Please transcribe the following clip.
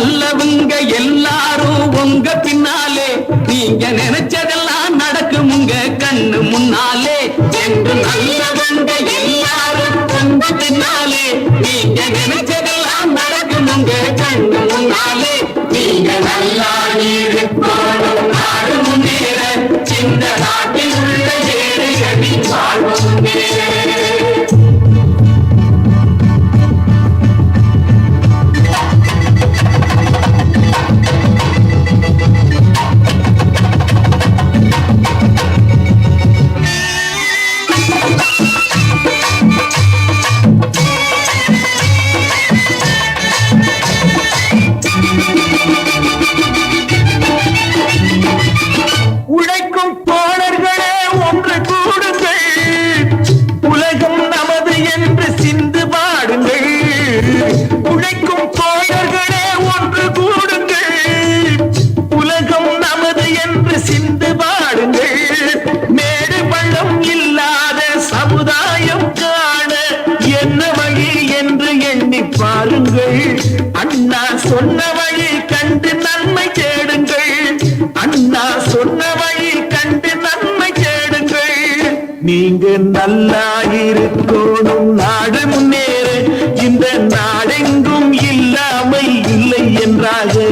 நல்லவங்க எல்லாரும் உங்க பின்னாலே. நீங்க நினைச்சதெல்லாம் நடக்கும் உங்க கண்ணு முன்னாலே. என்று நல்லவங்க எல்லாரும் உங்க பின்னாலே. நீங்க நினைச்சதெல்லாம் நடக்கும் உங்க கண்ணு முன்னாலே. நீங்க நல்லா இருக்கணும் நாடு முன்னேற. நாட்டில் உள்ள ஏழை அடி வாழ்வு முன்னேற சிந்து பாடுங்கள். உழைக்கும் தோழர்களே ஒன்று கூடுங்கள். உலகம் நமது என்று சிந்து பாடுங்கள். மேடு பள்ளம் இல்லாத சமுதாயம் காண என்ன வழி என்று எண்ணி பாருங்கள். அண்ணா சொன்ன வழி கண்டு நன்மை தேடுங்கள். அண்ணா சொன்ன வழி கண்டு நன்மை தேடுங்கள். நீங்க நல்லா இருக்கணும். prazer.